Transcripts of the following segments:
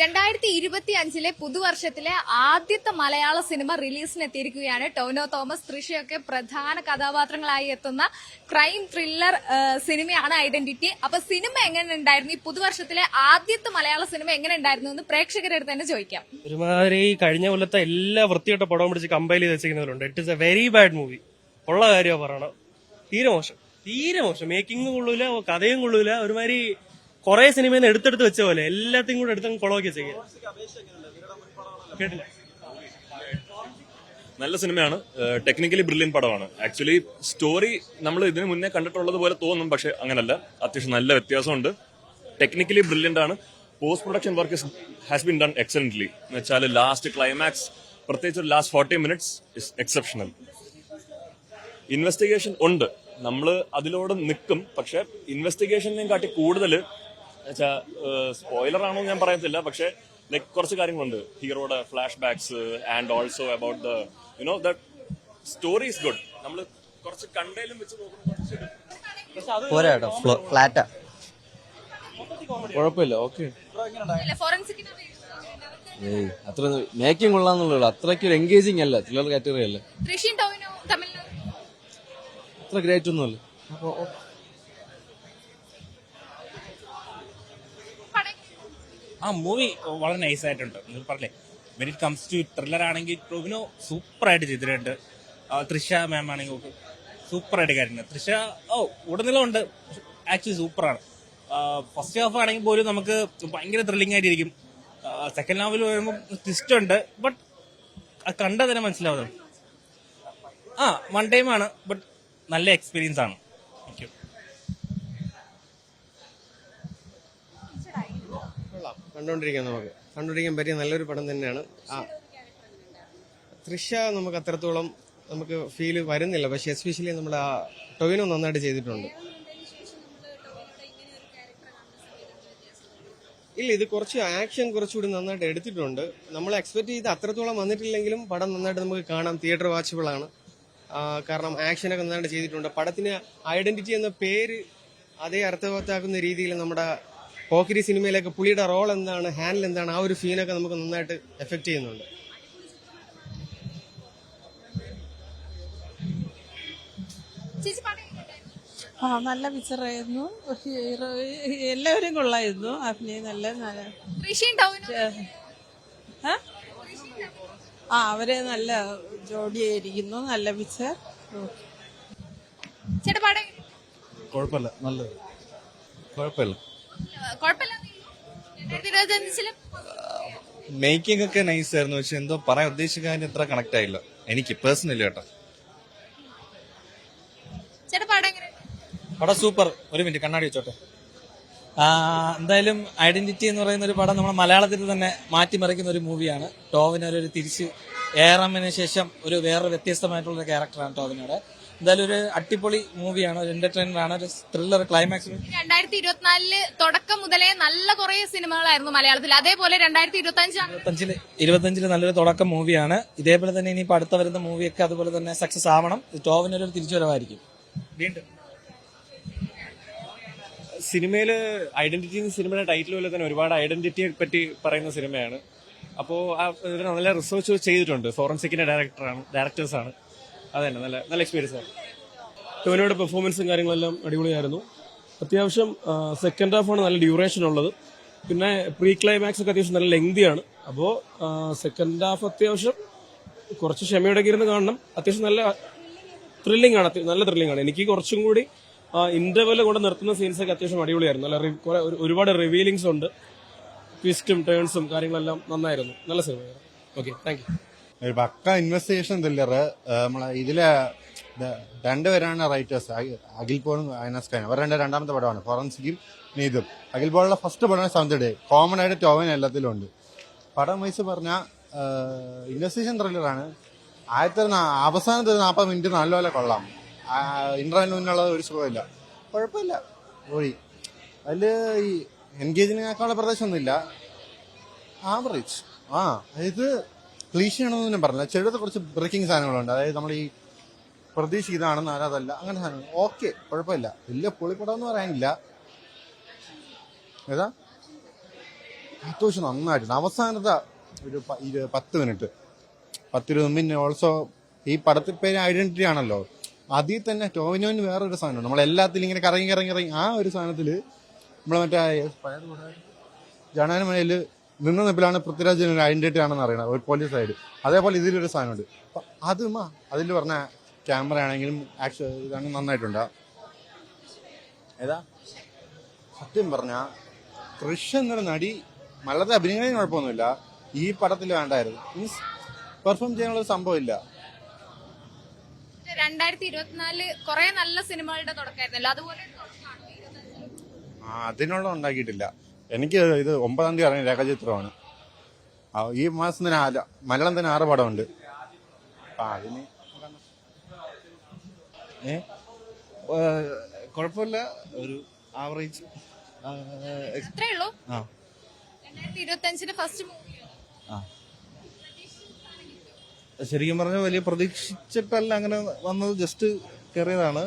രണ്ടായിരത്തി ഇരുപത്തി അഞ്ചിലെ പുതുവർഷത്തിലെ ആദ്യത്തെ മലയാള സിനിമ റിലീസിന് എത്തിയിരിക്കുകയാണ് ടോനോ തോമസ്. തൃഷയൊക്കെ പ്രധാന കഥാപാത്രങ്ങളായി എത്തുന്ന ക്രൈം ത്രില്ലർ സിനിമയാണ് ഐഡന്റിറ്റി. അപ്പൊ സിനിമ എങ്ങനെ ഉണ്ടായിരുന്നു? ഈ പുതുവർഷത്തിലെ ആദ്യത്തെ മലയാള സിനിമ എങ്ങനെ ഉണ്ടായിരുന്നു എന്ന് പ്രേക്ഷകരുടെ തന്നെ ചോദിക്കാം. ഒരുമാതിരി കഴിഞ്ഞ കൊല്ലത്തെ എല്ലാ വൃത്തിയോട്ട പടവും പിടിച്ച് കമ്പയർ ചെയ്ത് വെച്ചിരിക്കുന്നവരുണ്ട്. It is a very bad movie ഉള്ള കാര്യമാണ് പറയണം തീരെ മോശം. തീരെ മോശം. മേക്കിംഗ് കൊള്ളൂല കഥയും കൊള്ളൂല. ഒരുമാതിരി കുറെ സിനിമയിൽ നിന്ന് എടുത്തെടുത്ത് വെച്ച പോലെ എല്ലാത്തിനും കൂടെ എടുത്തങ്ങ് കുളമൊക്കെ ചെയ്യാം. കേട്ടില്ല? നല്ല സിനിമയാണ് ടെക്നിക്കലി ബ്രില്യൻ പടമാണ്. ആക്ച്വലി സ്റ്റോറി നമ്മൾ ഇതിനു മുന്നേ കണ്ടിട്ടുള്ളത് പോലെ തോന്നും പക്ഷെ അങ്ങനല്ല. അത്യാവശ്യം നല്ല വ്യത്യാസമുണ്ട്. ടെക്നിക്കലി ബ്രില്യന്റ് ആണ്. Post production work has been done excellently എന്ന് വെച്ചാൽ ലാസ്റ്റ് ക്ലൈമാക്സ് പ്രത്യേകിച്ച് ഒരു last forty minutes is exceptional investigation ഉണ്ട്. നമ്മൾ അതിലൂടെ നിൽക്കും പക്ഷെ ഇൻവെസ്റ്റിഗേഷനെയും കാട്ടി കൂടുതൽ സ്പോയിലർ ആണോ ഞാൻ പറയത്തില്ല പക്ഷെ ലൈക്ക് കുറച്ച് കാര്യങ്ങളുണ്ട്. ഹീറോയുടെ flashbacks and also about the you know the story is good നമ്മൾ കുറച്ച് കണ്ടേലും വെച്ച് നോക്കുമ്പോൾ കുഴപ്പമില്ല ഓക്കെ അത്ര മേക്കിംഗ് കൊള്ളാന്നുള്ളൂ അത്രയ്ക്ക് ഒരു എൻഗേജിങ് അല്ല ത്രില്ലർ കാറ്റഗറി അല്ല. അത്ര ഗ്രേറ്റ് ഒന്നുമല്ല. പടം ആ മൂവി വളരെ നൈസ് ആയിട്ടുണ്ട്. നിങ്ങൾ പറഞ്ഞേ when it comes to thriller ആണെങ്കിൽ ടോവിനോ സൂപ്പർ ആയിട്ട് ചെയ്തിട്ടുണ്ട് ത്രിഷ മാം ആണെങ്കിൽ സൂപ്പർ ആയിട്ട് കാര്യങ്ങൾ തൃഷ ഓ ഉടനീളം ഉണ്ട്. ആക്ച്വലി സൂപ്പറാണ്. ഫസ്റ്റ് ഹാഫ് ആണെങ്കിൽ പോലും നമുക്ക് ഭയങ്കര ത്രില്ലിംഗ് ആയിട്ടിരിക്കും. സെക്കൻഡ് ഹാഫിൽ വരുമ്പോൾ ട്വിസ്റ്റ് ഉണ്ട്. ബട്ട് കണ്ടാൽ തന്നെ മനസ്സിലാവുന്നത് ആ വൺ ടൈം ആണ്. ബട്ട് നല്ല എക്സ്പീരിയൻസ് ആണ്. താങ്ക് യു കണ്ടുകൊണ്ടിരിക്കാം നമുക്ക്. കണ്ടുകൊണ്ടിരിക്കാൻ പറ്റിയ നല്ലൊരു പടം തന്നെയാണ്. ആ. തൃശ നമുക്ക് അത്രത്തോളം നമുക്ക് ഫീൽ വരുന്നില്ല. പക്ഷെ എസ്പെഷ്യലി നമ്മൾ ആ ടൊവിനോ നന്നായിട്ട് ചെയ്തിട്ടുണ്ട്. ഇല്ല ഇത് കുറച്ച് ആക്ഷൻ കുറച്ചുകൂടി നന്നായിട്ട് എടുത്തിട്ടുണ്ട്. നമ്മൾ എക്സ്പെക്ട് ചെയ്ത് അത്രത്തോളം വന്നിട്ടില്ലെങ്കിലും പടം നന്നായിട്ട് നമുക്ക് കാണാം. തിയേറ്റർ വാച്ചബിൾ ആണ്. കാരണം ആക്ഷനൊക്കെ നന്നായിട്ട് ചെയ്തിട്ടുണ്ട്. പടത്തിന് ഐഡന്റിറ്റി എന്ന പേര് അതേ അർത്ഥവത്താക്കുന്ന രീതിയിൽ നമ്മുടെ പോക്കിരി സിനിമയിലൊക്കെ പുള്ളിയുടെ റോൾ എന്താണ് ഹാൻഡിൽ എന്താണ് ആ ഒരു ഫീനൊക്കെ നമുക്ക് നന്നായിട്ട് എഫക്ട് ചെയ്യുന്നുണ്ട്. ആ നല്ല പിക്ചറായിരുന്നു എല്ലാവരും കൊള്ളായിരുന്നു. അഭിനയം നല്ല നല്ല. ആ? അവരെ നല്ല ജോഡിയായിരിക്കുന്നു നല്ല പിക്ചർ? കുഴപ്പമില്ല നല്ലത്. കുഴപ്പമില്ല. മേക്കിംഗ് ഒക്കെ നൈസ് ആയിരുന്നു പക്ഷെ എന്തോ പറയാൻ ഉദ്ദേശിക്കാൻ ഇത്ര കണക്ട് ആയില്ല. എനിക്ക് പേഴ്സണലി കേട്ടോ. ചേട്ടാ പടം സൂപ്പർ ഒരു മിനിറ്റ് കണ്ണാടി വെച്ചോട്ടെ. ആ, എന്തായാലും ഐഡന്റിറ്റി എന്ന് പറയുന്ന ഒരു പടം നമ്മുടെ മലയാളത്തിൽ തന്നെ മാറ്റിമറിക്കുന്ന ഒരു മൂവിയാണ് ടോവിനൊരു ഒരു തിരിച്ച് ഏറാമിന് ശേഷം ഒരു വേറെ വ്യത്യസ്തമായിട്ടുള്ള ഒരു ക്യാരക്ടറാണ് ടോവിനോടെ. എന്തായാലും ഒരു അടിപൊളി മൂവിയാണ് ഒരു എന്റർടൈനർ ആണ് ഒരു ത്രില്ലർ ക്ലൈമാക്സ് രണ്ടായിരത്തി ഇരുപത്തിനാലിൽ തുടക്കം മുതലേ നല്ല കുറെ സിനിമകളായിരുന്നു മലയാളത്തിൽ അതേപോലെ രണ്ടായിരത്തി ഇരുപത്തി അഞ്ചാണ് ഇരുപത്തഞ്ചിൽ ഇരുപത്തഞ്ചിൽ നല്ലൊരു തുടക്കം മൂവിയാണ്. ഇതേപോലെ തന്നെ ഇനി അടുത്ത വരുന്ന മൂവിയൊക്കെ അതുപോലെ തന്നെ സക്സസ് ആവണം. ടോവിന് ടോവിനൊരു തിരിച്ചുവരവായിരിക്കും. വീണ്ടും. സിനിമയിൽ ഐഡന്റിറ്റി സിനിമയുടെ ടൈറ്റിൽ പോലെ തന്നെ ഒരുപാട് ഐഡന്റിറ്റിയെ പറ്റി പറയുന്ന സിനിമയാണ്. അപ്പോൾ നല്ല റിസർച്ച് ചെയ്തിട്ടുണ്ട്. ഫോറൻസിക്കിന്റെ ഡയറക്ടറാണ് ഡയറക്ടേഴ്സാണ് അത് നല്ല നല്ല എക്സ്പീരിയൻസ് ആണ് ടോനിയുടെ പെർഫോമൻസും കാര്യങ്ങളെല്ലാം അടിപൊളിയായിരുന്നു. അത്യാവശ്യം സെക്കൻഡ് ഹാഫാണ് നല്ല ഡ്യൂറേഷൻ ഉള്ളത്. പിന്നെ പ്രീ ക്ലൈമാക്സ് ഒക്കെ അത്യാവശ്യം നല്ല ലെങ്തിയാണ് അപ്പോൾ സെക്കൻഡ് ഹാഫ് അത്യാവശ്യം കുറച്ച് ക്ഷമയോടെ ഇരുന്ന് കാണണം. അത്യാവശ്യം നല്ല ത്രില്ലിംഗ് ആണ് നല്ല ത്രില്ലിംഗ് ആണ്. എനിക്ക് കുറച്ചും കൂടി ഇന്റർവെൽ കൊണ്ട് നിർത്തുന്ന സീൻസ് ഒക്കെ അത്യാവശ്യം അടിപൊളിയായിരുന്നു. നല്ല ഒരുപാട് റിവീലിംഗ്സ് ഉണ്ട്. ട്വിസ്റ്റും ടേൺസും കാര്യങ്ങളെല്ലാം നന്നായിരുന്നു. നല്ല സിനിമയായിരുന്നു ഓക്കെ താങ്ക് ഒരു പക്ക ഇൻവെസ്റ്റിഗേഷൻ ത്രില്ലർ നമ്മളെ ഇതിലെ രണ്ടുപേരാണ് റൈറ്റേഴ്സ് അഖിൽ പോളും അയനസ് ഖാനും. അവർ രണ്ട് രണ്ടാമത്തെ പടമാണ് ഫോറൻസിക്കും നീതും. അഖിൽ പോളുടെ ഫസ്റ്റ് പടമാണ് സെവൻത് ഡേ കോമൺ ആയിട്ട് ടോവൻ എല്ലാത്തിലും ഉണ്ട്. പടം വയസ്സ് പറഞ്ഞാൽ ഇൻവെസ്റ്റിഗേഷൻ ത്രില്ലറാണ് ആദ്യത്തെ അവസാനത്തെ നാൽപ്പത് മിനിറ്റ് നല്ലപോലെ കൊള്ളാം. ഇന്റർവെല്ലിന് മുന്നുള്ളത് ഒരു സുഖമില്ല. കുഴപ്പമില്ല. പോയി. അതിൽ ഈ എൻഗേജിങ്ങിനേക്കാളുള്ള പ്രദേശമൊന്നുമില്ല. ആവറേജ് ആ അതായത് ക്ലീശയാണെന്ന് ഞാൻ പറഞ്ഞില്ല. ചെറുത് കുറച്ച് ബ്രേക്കിംഗ് സാധനങ്ങളുണ്ട്. അതായത് നമ്മൾ ഈ പ്രതീക്ഷിക്കുന്നതാണെന്ന് അതല്ല. അങ്ങനെ സാധനങ്ങൾ. ഓക്കെ കുഴപ്പമില്ല. വലിയ പൊളിപ്പടം എന്ന് പറയാനില്ല. ഏതാ? അത്യാവശ്യം നന്നായിട്ടുണ്ട്. അവസാനത്തെ ഒരു പത്ത് മിനിറ്റ്. പത്തിരുപത് പിന്നെ ഓൾസോ ഈ പടത്തിൽ പേര് ഐഡന്റിറ്റി ആണല്ലോ. അതിൽ തന്നെ ടോവിനോന് വേറൊരു സാധനമുണ്ട്. നമ്മൾ എല്ലാത്തിലും ഇങ്ങനെ കറങ്ങി കറങ്ങി ഇറങ്ങി ആ ഒരു സാധനത്തിൽ നമ്മൾ മറ്റേ ജനാനമനയിൽ നിന്ന നിപ്പിലാണ് പൃഥ്വിരാജിന് ഐഡന്റിറ്റി ആണെന്ന് അറിയണം ഒരു പോലീസ് സൈഡ് അതേപോലെ ഇതിലൊരു സാധനമുണ്ട്. അത് അതും അതിൽ പറഞ്ഞ ക്യാമറ ആണെങ്കിലും ആക്ഷൻ ഇതാണെങ്കിൽ നന്നായിട്ടുണ്ട്. ഏതാ? സത്യം പറഞ്ഞ കൃഷ് എന്നൊരു നടി മലത്തെ അഭിനയം കുഴപ്പമൊന്നുമില്ല. ഈ പടത്തിൽ വേണ്ടായിരുന്നു. മീൻസ് പെർഫോം ചെയ്യാനുള്ള ഒരു സംഭവമില്ല രണ്ടായിരത്തി ഇരുപത്തിനാല് കുറെ നല്ല സിനിമകളുടെ തുടക്കമായിരുന്നല്ലോ. അതുപോലെ അതിനുള്ള ഉണ്ടാക്കിയിട്ടില്ല. എനിക്ക് ഇത് ഒമ്പതാം തീയതി ഇറങ്ങിയ രേഖാചിത്രമാണ്. ഈ മാസം തന്നെ ആല- മലയാളം തന്നെ ആറ് പടമുണ്ട്. ആ അതിന് കുഴപ്പമില്ല. ഒരു ആവറേജ് ആ. ഫസ്റ്റ് മൂവി ശരിക്കും പറഞ്ഞ വലിയ പ്രതീക്ഷിച്ചിട്ടല്ല അങ്ങനെ വന്നത്. ജസ്റ്റ് കയറിയതാണ്.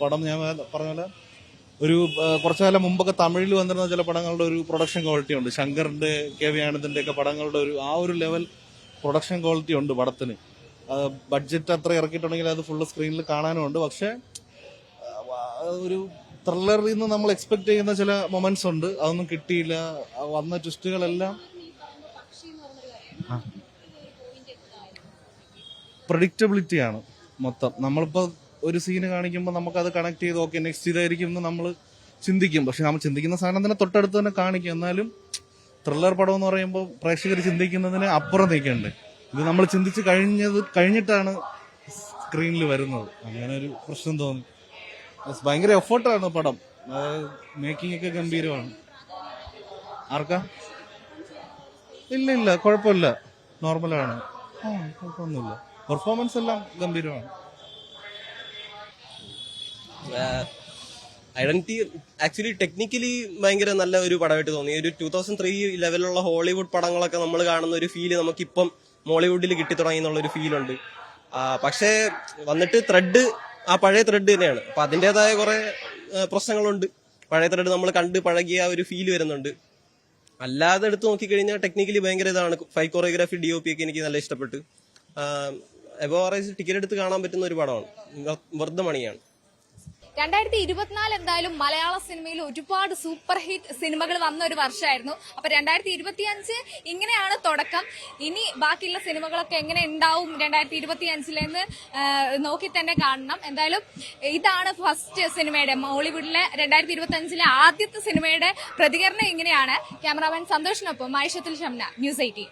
പടം ഞാൻ പറഞ്ഞ പോലെ ഒരു കുറച്ചു കാലം മുമ്പൊക്കെ തമിഴിൽ വന്നിരുന്ന ചില പടങ്ങളുടെ ഒരു പ്രൊഡക്ഷൻ ക്വാളിറ്റി ഉണ്ട്. ശങ്കറിന്റെ കെ വി ആനന്ദിന്റെ ഒക്കെ പടങ്ങളുടെ ഒരു ആ ഒരു ലെവൽ പ്രൊഡക്ഷൻ ക്വാളിറ്റി ഉണ്ട് പടത്തിന്. ബഡ്ജറ്റ് അത്ര ഇറക്കിയിട്ടുണ്ടെങ്കിൽ അത് ഫുള്ള് സ്ക്രീനിൽ കാണാനും ഉണ്ട്. പക്ഷെ ഒരു ത്രില്ലറിൽ നിന്ന് നമ്മൾ എക്സ്പെക്ട് ചെയ്യുന്ന ചില മൊമെന്റ്സ് ഉണ്ട്. അതൊന്നും കിട്ടിയില്ല. വന്ന ട്വിസ്റ്റുകളെല്ലാം പ്രഡിക്റ്റബിലിറ്റിയാണ് മൊത്തം. നമ്മളിപ്പോ ഒരു സീന് കാണിക്കുമ്പോൾ നമുക്കത് കണക്ട് ചെയ്ത് ഓക്കെ നെക്സ്റ്റ് ഇതായിരിക്കും എന്ന് നമ്മൾ ചിന്തിക്കും. പക്ഷെ നമ്മൾ ചിന്തിക്കുന്ന സാധനം തന്നെ തൊട്ടടുത്ത് തന്നെ കാണിക്കും. എന്നാലും ത്രില്ലർ പടം എന്ന് പറയുമ്പോൾ പ്രേക്ഷകർ ചിന്തിക്കുന്നതിന് അപ്പുറം നിൽക്കണ്ടേ. ഇത് നമ്മൾ ചിന്തിച്ച് കഴിഞ്ഞത് കഴിഞ്ഞിട്ടാണ് സ്ക്രീനിൽ വരുന്നത്. അങ്ങനെ ഒരു പ്രശ്നം തോന്നി. ഭയങ്കര എഫേർട്ടാണ് പടം. മേക്കിംഗ് ഒക്കെ ഗംഭീരമാണ്. ആർക്കാ? ഇല്ല ഇല്ല കുഴപ്പമില്ല. നോർമലാണ് ആ കുഴപ്പമൊന്നുമില്ല. പെർഫോമൻസ് എല്ലാം ഗംഭീരമാണ്. ഐഡന്റിറ്റി ആക്ച്വലി ടെക്നിക്കലി ഭയങ്കര നല്ല ഒരു പടമായിട്ട് തോന്നി. ഒരു ടൂ തൗസൻഡ് ത്രീ ലെവലുള്ള ഹോളിവുഡ് പടങ്ങളൊക്കെ നമ്മൾ കാണുന്ന ഒരു ഫീൽ നമുക്കിപ്പം മോളിവുഡിൽ കിട്ടി തുടങ്ങി എന്നുള്ള ഒരു ഫീലുണ്ട് പക്ഷേ വന്നിട്ട് ത്രെഡ് ആ പഴയ ത്രെഡ് തന്നെയാണ്. അപ്പം അതിന്റെതായ കുറേ പ്രശ്നങ്ങളുണ്ട്. പഴയ ത്രെഡ് നമ്മൾ കണ്ട് പഴകിയ ഒരു ഫീൽ വരുന്നുണ്ട്. അല്ലാതെ എടുത്ത് നോക്കിക്കഴിഞ്ഞാൽ ടെക്നിക്കലി ഭയങ്കര ഇതാണ്. Fight choreography D O P ഒക്കെ എനിക്ക് നല്ല ഇഷ്ടപ്പെട്ടു. എബോ ടിക്കറ്റ് എടുത്ത് കാണാൻ പറ്റുന്ന ഒരു പടമാണ്. വെറുതെ മണിയാണ്. രണ്ടായിരത്തി ഇരുപത്തിനാല് എന്തായാലും മലയാള സിനിമയിൽ ഒരുപാട് സൂപ്പർ ഹിറ്റ് സിനിമകൾ വന്ന ഒരു വർഷമായിരുന്നു. അപ്പൊ രണ്ടായിരത്തി ഇരുപത്തി അഞ്ച് ഇങ്ങനെയാണ് തുടക്കം. ഇനി ബാക്കിയുള്ള സിനിമകളൊക്കെ എങ്ങനെ ഉണ്ടാവും രണ്ടായിരത്തി ഇരുപത്തി നോക്കി തന്നെ കാണണം. എന്തായാലും ഇതാണ് ഫസ്റ്റ് സിനിമയുടെ മോളിവുഡിലെ രണ്ടായിരത്തി ഇരുപത്തി അഞ്ചിലെ ആദ്യത്തെ സിനിമയുടെ പ്രതികരണം ഇങ്ങനെയാണ്. ക്യാമറാമാൻ സന്തോഷിനൊപ്പം മൈഷത്തിൽ ഷംന ന്യൂസ് എയ്റ്റീൻ.